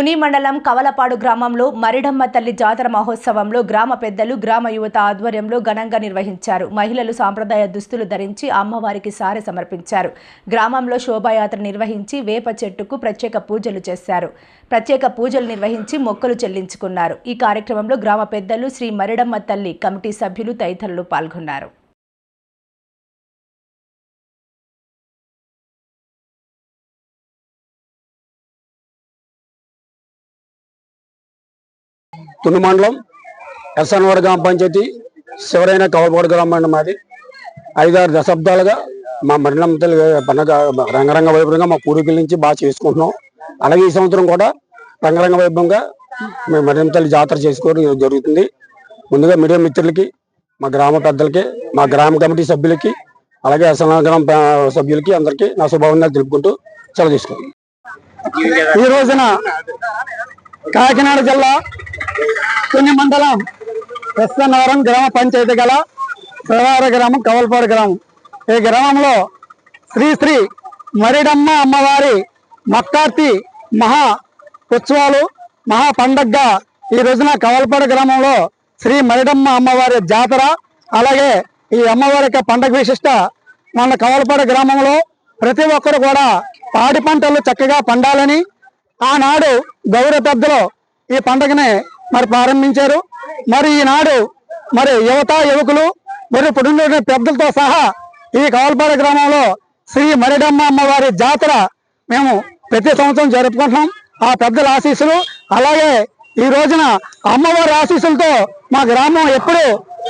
తుని మండలం కవలపాడు గ్రామంలో మరిడమ్మ తల్లి జాతర మహోత్సవంలో గ్రామ పెద్దలు గ్రామ యువత ఆధ్వర్యంలో ఘనంగా నిర్వహించారు. మహిళలు సాంప్రదాయ దుస్తులు ధరించి అమ్మవారికి సారె సమర్పించారు. గ్రామంలో శోభాయాత్ర నిర్వహించి వేప చెట్టుకు ప్రత్యేక పూజలు చేశారు. ప్రత్యేక పూజలు నిర్వహించి మొక్కలు చెల్లించుకున్నారు. ఈ కార్యక్రమంలో గ్రామ పెద్దలు శ్రీ మరిడమ్మ తల్లి కమిటీ సభ్యులు తదితరులు పాల్గొన్నారు. తుండు మండలం ఎస్ఎన్వర్ గ్రామ పంచాయతీ శివరైన కవలపాడు గ్రామం అండి మాది. ఐదారు దశాబ్దాలుగా మా మరణం పండగ రంగరంగ వైభవంగా మా పూర్వీకుల నుంచి బాగా చేసుకుంటున్నాం. అలాగే ఈ సంవత్సరం కూడా రంగరంగ వైభవంగా మేము మరణం తల్లి జాతర చేసుకోవడం జరుగుతుంది. ముందుగా మీడియా మిత్రులకి మా గ్రామ పెద్దలకి మా గ్రామ కమిటీ సభ్యులకి అలాగే ఎస్ఎన్ఆర్ గ్రామ సభ్యులకి అందరికీ నా శుభావందనాలు తెలుపుకుంటూ సెలవు తీసుకుంటాం ఈ రోజున కాకినాడ జిల్లా పుణ్య మండలం ఎస్ఎన్వరం గ్రామ పంచాయతీ గల ప్రవార గ్రామం కవల్పాడు గ్రామం. ఈ గ్రామంలో శ్రీ శ్రీ మరిడమ్మ అమ్మవారి మక్కార్తి మహా ఉత్సవాలు మహా పండగగా ఈ రోజున కవల్పాడు గ్రామంలో శ్రీ మరిడమ్మ అమ్మవారి జాతర అలాగే ఈ అమ్మవారి యొక్క పండగ విశిష్ట మన కవల్పాడు గ్రామంలో ప్రతి ఒక్కరు కూడా పాడి పంటలు చక్కగా పండాలని ఆనాడు గౌరవ పెద్దలు ఈ పండుగని మరి ప్రారంభించారు. మరి ఈనాడు మరి యువత యువకులు మరి ఇప్పుడున్న పెద్దలతో సహా ఈ కావల్పాడ గ్రామంలో శ్రీ మరిడమ్మ అమ్మవారి జాతర మేము ప్రతి సంవత్సరం జరుపుకుంటున్నాం. ఆ పెద్దల ఆశీస్సులు అలాగే ఈ రోజున అమ్మవారి ఆశీస్సులతో మా గ్రామం ఎప్పుడు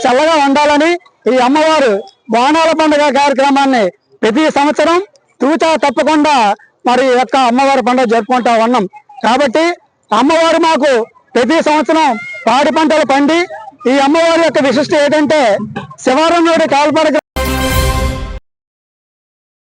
చల్లగా ఉండాలని ఈ అమ్మవారు బాణాల పండుగ కార్యక్రమాన్ని ప్రతి సంవత్సరం తూచా తప్పకుండా మరి యొక్క అమ్మవారి పండుగ జరుపుకుంటా ఉన్నాం. కాబట్టి అమ్మవారు మాకు ప్రతి సంవత్సరం పాడి పంటలు పండి ఈ అమ్మవారి యొక్క విశిష్ట ఏంటంటే శివారం నాడు కాల్పడ